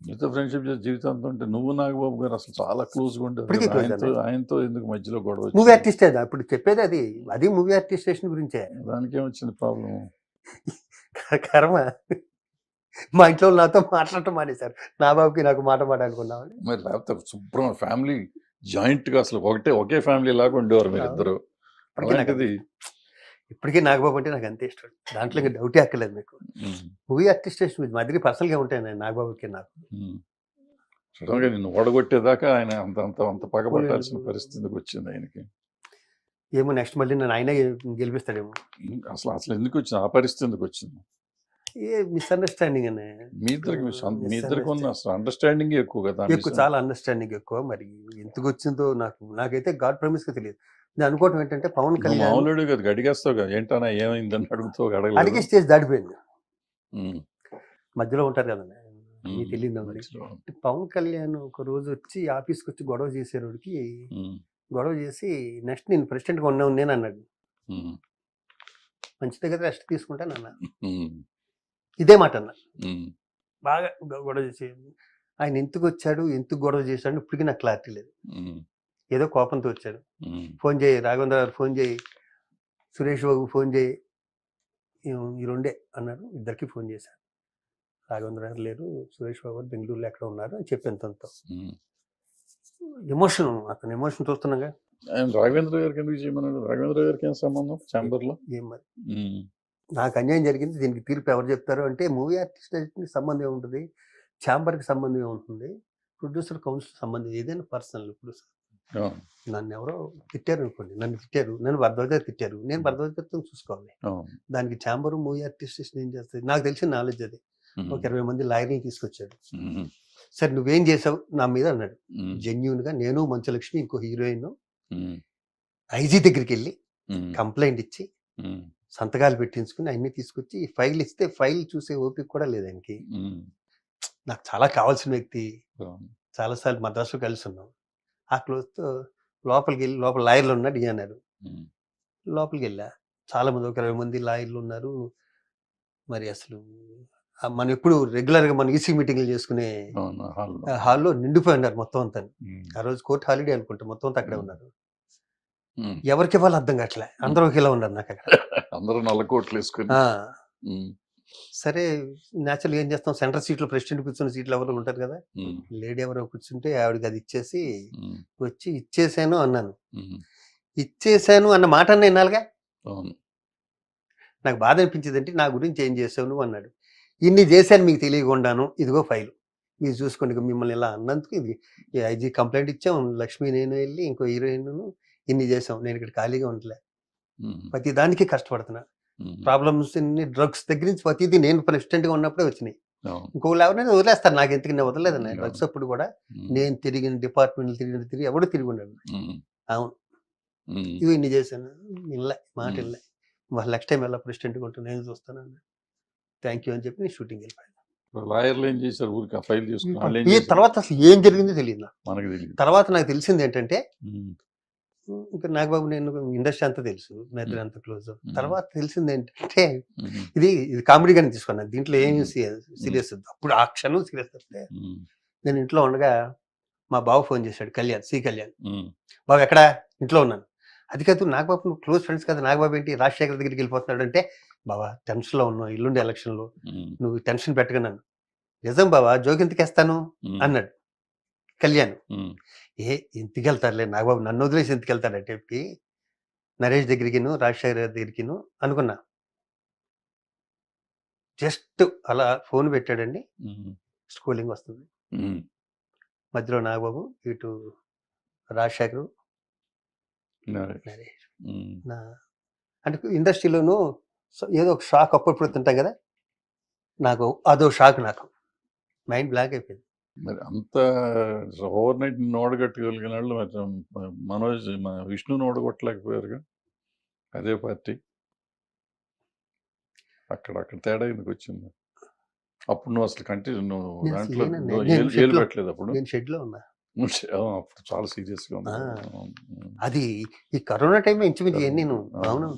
మీతో ఫ్రెండ్షిప్ చేసి జీవితాంతం అంటే నువ్వు నాగబాబు గారు అసలు చాలా క్లోజ్గా close ఆయనతో. ఆయనతో ఎందుకు మధ్యలో గొడవ మూవీ? ఆర్టిస్ట్ ఇప్పుడు చెప్పేది అది. అది మూవీ ఆర్టిస్టేషన్ గురించే. దానికి ఏమొచ్చింది ప్రాబ్లం కర్మ. మా ఇంట్లో నాతో మాట్లాడటం మానేశారు. నా బాబుకి నాకు మాట మాట అనుకున్నామని మరి లేకపోతే శుభ్రం ఫ్యామిలీ జాయింట్గా అసలు ఒకటే ఒకే ఫ్యామిలీ లాగా ఉండేవారు మీరు ఇద్దరు అలాంటిది ఇప్పటికీ నాగబాబు అంటే నాకు అంతే ఇష్టం. దాంట్లో ఇంకా డౌటే అక్కర్లేదు మీకు. మూవీ ఆర్టిస్టేషన్ మా దగ్గర పర్సనల్గా ఉంటాయి నేను నాగబాబుకి నాకు. ఉమ్. సడన్గా నిన్ను ఓడగొట్టేదాకా ఆయన అంత అంత అంత పగబట్టాల్సిన పరిస్థితికి వచ్చింది ఆయనకి. ఏమో నెక్స్ట్ మళ్ళీ నేను ఆయనే గెలిపిస్తాడేమో. అసలు అసలు ఎందుకు వచ్చింది? ఆ పరిస్థితి ఎందుకు వచ్చింది? ఏ మిస్అండర్స్టాండింగ్ అనే. మీ ఇద్దరికి మీ ఉన్న. అసలు అండర్స్టాండింగ్ ఎక్కువ కదా ఎక్కువ చాలా అండర్స్టాండింగ్ ఎక్కువ. మరి ఎందుకు వచ్చిందో నాకు నాకైతే గాడ్ ప్రమిస్గా తెలియదు. నేను అనుకోవటం ఏంటంటే పవన్ కళ్యాణ్ మామూలుడు కదా అడిగేస్తావు కదా. ఏంటన్నా ఏమైందని అడుగుతావు అడిగే అడగలేదు స్టేజ్ దాటిపోయింది. ఉమ్, మధ్యలో ఉంటారు కదా మీకు తెలియదు మరి. పవన్ కళ్యాణ్ ఒక రోజు వచ్చి ఆఫీస్కి వచ్చి గొడవ చేసేవాడికి గొడవ చేసి నెక్స్ట్ నేను ప్రెసిడెంట్గా ఉన్నాను నేను అన్నాడు. ఉమ్, మంచి దగ్గర రెస్ట్ తీసుకుంటాను అన్న ఇదే మాట అన్న. బాగా గొడవ చేసి ఆయన ఎందుకు వచ్చాడు? ఎందుకు గొడవ చేశాడు? ఇప్పటికీ నాకు క్లారిటీ లేదు. ఏదో కోపంతో వచ్చాడు ఫోన్ చేయి రాఘవేంద్ర గారు ఫోన్ చేయి సురేష్ బాబు ఫోన్ చేయి ఈ- రెండే అన్నారు. ఇద్దరికి ఫోన్ చేశాను రాఘవేంద్ర గారు లేరు సురేష్ బాబు గారు బెంగళూరులో ఎక్కడ ఉన్నారు అని చెప్పాను తనతో. ఎమోషన్ అతను ఎమోషన్ చూస్తున్నాగా ఆయన రాఘవేంద్ర గారికి ఎందుకు చేయమన్నాడు? రాఘవేంద్ర గారికి ఏం సంబంధం? ఛాంబర్లో ఏం మరి? నాకు అన్యాయం జరిగింది. దీనికి తీర్పు ఎవరు చెప్తారు అంటే మూవీ ఆర్టిస్ట్ సంబంధం ఏముంటుంది? ఛాంబర్కి సంబంధం ఏముంటుంది? ప్రొడ్యూసర్ కౌన్సిల్ సంబంధం ఏదైనా పర్సనల్ ఇప్పుడు నన్ను ఎవరో తిట్టారు అనుకోండి నన్ను తిట్టారు నన్ను భరద్వాజ తిట్టారు నేను భరద్వాజతో చూసుకోవాలి. ఆ, దానికి ఛాంబర్ మూవీ ఆర్టిస్ట్ ఏం చేస్తుంది నాకు తెలిసిన నాలెడ్జ్ అది. ఒక ఇరవై మంది లాయర్ని తీసుకొచ్చాడు సరే నువ్వేం చేసావు? నా మీద అన్నాడు. జెన్యున్గా నేను మంచులక్ష్మి ఇంకో హీరోయిన్ ఐజీ దగ్గరికి వెళ్ళి కంప్లైంట్ ఇచ్చి సంతకాలు పెట్టించుకుని అన్ని తీసుకొచ్చి ఈ ఫైల్ ఇస్తే ఫైల్ చూసే ఓపిక కూడా లేదు ఆయనకి. నాకు చాలా కావాల్సిన వ్యక్తి. చాలాసార్లు మద్రాసులో కలిసి ఉన్నాం. ఆ క్లోజ్తో లోపలికి వెళ్ళి లోపల లాయర్లు ఉన్నాడు ఈ అన్నారు లోపలికి వెళ్ళా చాలా మంది ఒక ఇరవై మంది లాయర్లు ఉన్నారు. మరి అసలు మనం ఎప్పుడు రెగ్యులర్గా మనం ఈసీ మీటింగ్లు చేసుకునే హాల్లో. నిండిపోయి ఉన్నారు మొత్తం అంతా. ఆ రోజు కోర్టు హాలిడే అనుకుంటా మొత్తం అంతా అక్కడే ఉన్నారు. ఎవరికి ఇవ్వాలో అర్థం కావట్లే. అందరూ ఒకేలా ఉన్నారు నాకు అక్కడ అందరూ నల్ల కోట్లు వేసుకుని. సరే న్యాచురల్ ఏం చేస్తాం? సెంటర్ సీట్లో ప్రెసిడెంట్ కూర్చున్న సీట్లు ఎవరు ఉంటారు కదా! లేడీ ఎవరో కూర్చుంటే ఆవిడకి అది ఇచ్చేసి వచ్చి ఇచ్చేసాను అన్నాను. ఇచ్చేసాను అన్న మాట అన్న వినాలిగా నాకు బాధ అనిపించింది అంటే నా గురించి ఏం చేసావు నువ్వు అన్నాడు. ఇన్ని చేశాను మీకు తెలియకుండాను ఇదిగో ఫైల్. మీరు చూసుకోండి మిమ్మల్ని ఇలా అన్నందుకు ఇది ఐజీ కంప్లైంట్ ఇచ్చాం లక్ష్మి నేను వెళ్ళి ఇంకో హీరోయిన్ ఇన్ని చేసాం. నేను ఇక్కడ ఖాళీగా ఉండలే. ప్రతి దానికి కష్టపడుతున్నా. ప్రాబ్లమ్స్ డ్రగ్స్ దగ్గర నుంచి ప్రతిదీ నేను ప్రెసిడెంట్గా ఉన్నప్పుడే వచ్చినాయి. ఇంకోళ్ళు ఎవరైనా వదిలేస్తారు. నాకు ఎందుకు నేను అవును. డ్రగ్స్ అప్పుడు కూడా. నేను తిరిగిన డిపార్ట్మెంట్లు తిరిగిన తిరిగి ఎవడు తిరిగి ఉన్నాడు అవును. ఇవి ఇన్ని చేశాను. ఇల్లే మాట. ఇల్లే మరి నెక్స్ట్ టైం ఎలా ప్రెసిడెంట్గా ఉంటాను నేను చూస్తాను థ్యాంక్ యూ అని చెప్పి నేను షూటింగ్ వెళ్ళిపోయాను. లాయర్లు ఏం చేశారు? ఊరికి ఫైల్? తర్వాత అసలు ఏం జరిగిందో తెలియదు నాకు. తర్వాత నాకు తెలిసింది ఏంటంటే ఇంకా నాగబాబు నేను ఇండస్ట్రీ అంతా తెలుసు. మేద్దరు అంత క్లోజ్. తర్వాత తెలిసింది ఏంటంటే ఇది ఇది కామెడీగానే తీసుకున్నాను దీంట్లో ఏం సీరియస్ అప్పుడు ఆ క్షణం సీరియస్ వస్తే నేను ఇంట్లో ఉండగా మా బావ ఫోన్ చేశాడు కళ్యాణ్ సి కళ్యాణ్. బాబు ఎక్కడా? ఇంట్లో ఉన్నాను. అది కాదు నాగబాబు నువ్వు క్లోజ్ ఫ్రెండ్స్ కదా. నాగబాబు ఏంటి? రాజశేఖర్ దగ్గరికి వెళ్ళిపోతున్నాడు అంటే బాబా టెన్షన్లో ఉన్నావు. ఇల్లుండే ఎలక్షన్లో నువ్వు టెన్షన్ పెట్టగన్నాను నిజం బాబా ఉమ్, అన్నాడు. కళ్యాణ్. ఏ ఇంటికి వెళ్తారులే నాగబాబు నన్ను వదిలేసి ఇంటికి వెళ్తాడంటే చెప్పి నరేష్ దగ్గరికిను రాజశేఖర్ గారి దగ్గరికిను అనుకున్నా. జస్ట్ అలా ఫోన్ పెట్టాడండి. స్కూలింగ్ వస్తుంది. మధ్యలో నాగబాబు ఇటు రాజశేఖరు నరేష్. అంటే ఇండస్ట్రీలోనూ ఏదో ఒక షాక్ అప్పుడప్పుడు తింటాం కదా? నాకు అదో షాక్ నాకు. మైండ్ బ్లాక్ అయిపోయింది. మరి అంత ఓవర్ నైట్ ఓడగట్టగలిగిన వాళ్ళు మరి మనోజ్ మన విష్ణుని ఓడగొట్టలేకపోయారుగా అదే పార్టీ. అక్కడ అక్కడ తేడా ఎందుకు వచ్చింది అప్పుడు నువ్వు అసలు కంటిన్యూ నువ్వు దాంట్లో ఏలు- పెట్టలేదు అప్పుడు? నేను షెడ్లో ఉన్నా. అప్పుడు చాలా సీరియస్గా ఉంది ఆ. అవును, ఉమ్, అది ఈ కరోనా టైం ఇంచుమించు నేను నేను అవును.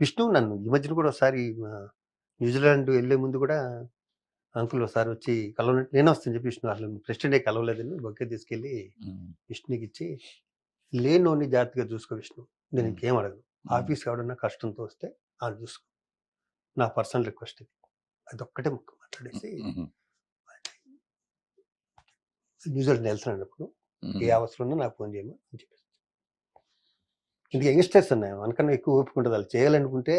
విష్ణు నన్ను ఈ మధ్యన కూడా ఒకసారి న్యూజిలాండ్ వెళ్ళే ముందు కూడా అంకుల్ ఒకసారి వచ్చి కలవనట్టు నేను వస్తాను చెప్పి విష్ణు అసలు ప్రెసిడెంటే కలవలేదని బొక్కే తీసుకెళ్ళి విష్ణుకి ఇచ్చి లేనోని జాగ్రత్తగా చూసుకో విష్ణు. నేను. ఇంకేం అడగను. ఆఫీస్ ఎవడన్నా కష్టంతో వస్తే అది చూసుకో. నా పర్సనల్ రిక్వెస్ట్ ఇది. అదొక్కటే ముక్క మాట్లాడేసి న్యూజిలాండ్ నెల్సన్ అన్నప్పుడు ఏ అవసరం ఉన్నా నాకు ఫోన్ చేయమని అని చెప్పేసి. ఇంకా యంగ్స్టర్స్ ఉన్నాయి. మనకన్నా ఎక్కువ ఓపిక ఉంటుంది. వాళ్ళు చేయాలనుకుంటే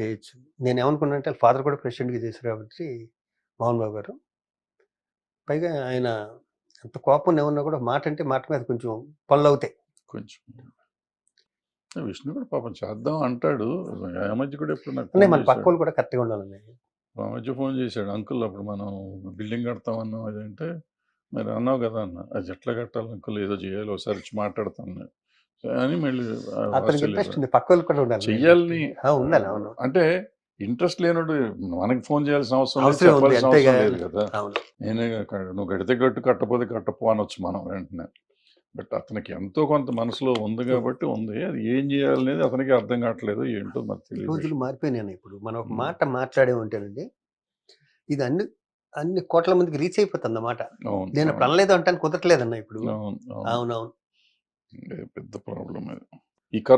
చేయొచ్చు. నేను ఏమనుకున్నా అంటే వాళ్ళ ఫాదర్ కూడా ప్రెసిడెంట్గా చేశారు కాబట్టి మోహన్ బాబు గారు. పైగా ఆయన ఎంత కోపం ఏమన్నా కూడా మాట అంటే మాట మీద కొంచెం పనులు అవుతాయి కొంచెం విష్ణు కూడా పాపం చేద్దాం అంటాడు. మధ్య కూడా ఎప్పుడు నాకు మన పక్క. వాళ్ళు కూడా కరెక్ట్గా ఉండాలండి మధ్య ఫోన్ చేశాడు. అంకుల్ అప్పుడు మనం బిల్డింగ్ కడతామన్నాం అదంటే మరి అన్నావు కదా అన్న అది ఎట్లా కట్టాలి అంకుల్? ఏదో చేయాలి ఒకసారి వచ్చి మాట్లాడతాను అని మళ్ళీ చెయ్యాలని అంటే ఇంట్రెస్ట్ లేనోడు మనకి ఫోన్ చేయాల్సిన అవసరం లేదు అవసరం ఉంది, చెప్పాల్సిన అంతేగా. అవసరం లేదు కదా. అవును. నేనే క- నువ్వు కడితే కట్టు కట్టపోతే కట్టపో అనొచ్చు మనం వెంటనే. బట్ అతనికి ఎంతో కొంత మనసులో ఉంది కాబట్టి ఉంది. అది ఏం చేయాలనేది అతనికి అర్థం కావట్లేదు ఏంటో మరి తెలియదు. రోజులు మారిపోయినాయి ఇప్పుడు. మనం ఒక. మాట మాట్లాడే ఉంటేనండి ఇది అన్ని అన్ని కోట్ల మందికి రీచ్ అయిపోతుంది అన్నమాట. అవును నేను అవును, అనలేదు అంటే కుదరట్లేదన్న ఇప్పుడు. అవును అవును. అవునవును. ఇదే పెద్ద ప్రాబ్లం ఈ కరోనా